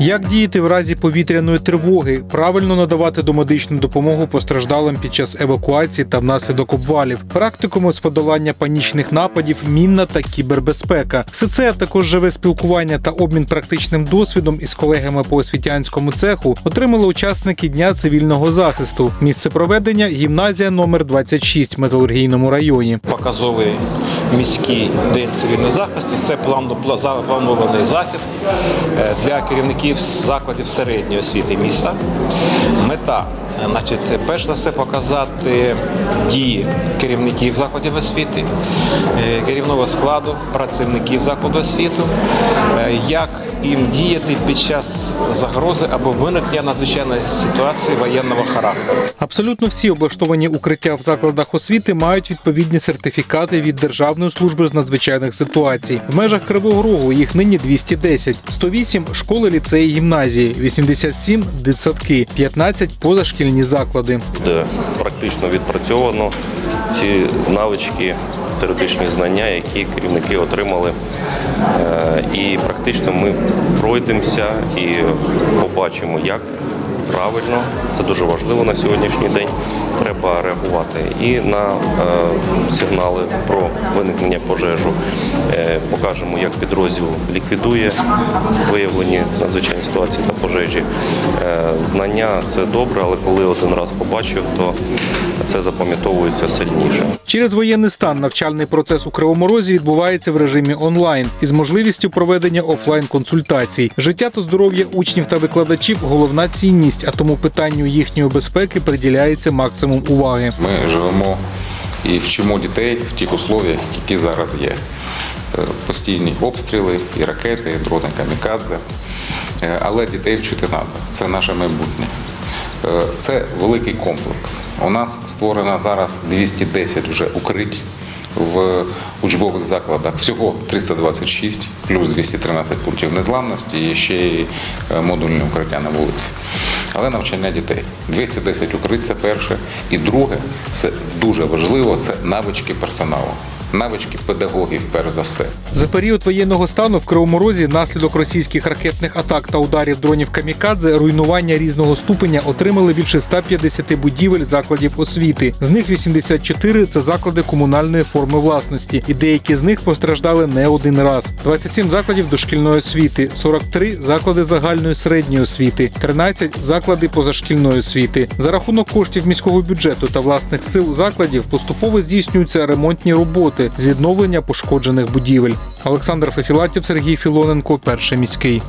Як діяти в разі повітряної тривоги, правильно надавати домедичну допомогу постраждалим під час евакуації та внаслідок обвалів, практикуми з подолання панічних нападів, мінна та кібербезпека. Все це також живе спілкування та обмін практичним досвідом із колегами по освітянському цеху отримали учасники дня цивільного захисту. Місце проведення гімназія номер 26 в металургійному районі. показовий міський день цивільного захисту. Це планований захід е, для керівників закладів середньої освіти міста. Мета, значить, перш за все показати дії керівників закладів освіти, е, керівного складу, працівників закладу освіти, е, як їм діяти під час загрози або виникнення надзвичайної ситуації воєнного характеру. Абсолютно всі облаштовані укриття в закладах освіти мають відповідні сертифікати від Державної служби з надзвичайних ситуацій. В межах Кривого Рогу їх нині 210, 108 – школи, ліцеї, гімназії, 87 – дитсадки, 15 – позашкільні заклади. де практично відпрацьовано ці навички, теоретичні знання, які керівники отримали. Е, І практично ми пройдемося і побачимо, як правильно, це дуже важливо на сьогоднішній день. Треба реагувати і на е, сигнали про виникнення пожежу. Е, покажемо, як підрозділ ліквідує виявлені надзвичайні ситуації та пожежі. Е, знання це добре, але коли один раз побачив, то це запам'ятовується сильніше. Через воєнний стан навчальний процес у Кривому Розі відбувається в режимі онлайн із можливістю проведення офлайн консультацій. Життя та здоров'я учнів та викладачів головна цінність, а тому питанню їхньої безпеки приділяється максимум уваги. Ми живемо і вчимо дітей в тих условіях, які зараз є. Е, Постійні обстріли, і ракети, і дрони камікадзе. Е, Але дітей вчити треба. Це наше майбутнє. Е, Це великий комплекс. У нас створено зараз 210 вже укрить в учбових закладах. Всього 326, плюс 213 пунктів незламності і ще й модульне укриття на вулиці. Але навчання дітей. 210 укриття перше. І друге, це дуже важливо, це навички персоналу. Навички педагогів, перш за все. За період воєнного стану в Кривому Розі наслідок російських ракетних атак та ударів дронів камікадзе руйнування різного ступеня отримали більше 150 будівель закладів освіти. З них 84 – це заклади комунальної форми власності, і деякі з них постраждали не один раз. 27 закладів дошкільної освіти, 43 – заклади загальної середньої освіти, 13 – заклади позашкільної освіти. За рахунок коштів міського бюджету та власних сил закладів поступово здійснюються ремонтні роботи з відновлення пошкоджених будівель. Олександр Фефілатів, Сергій Філоненко, перший міський.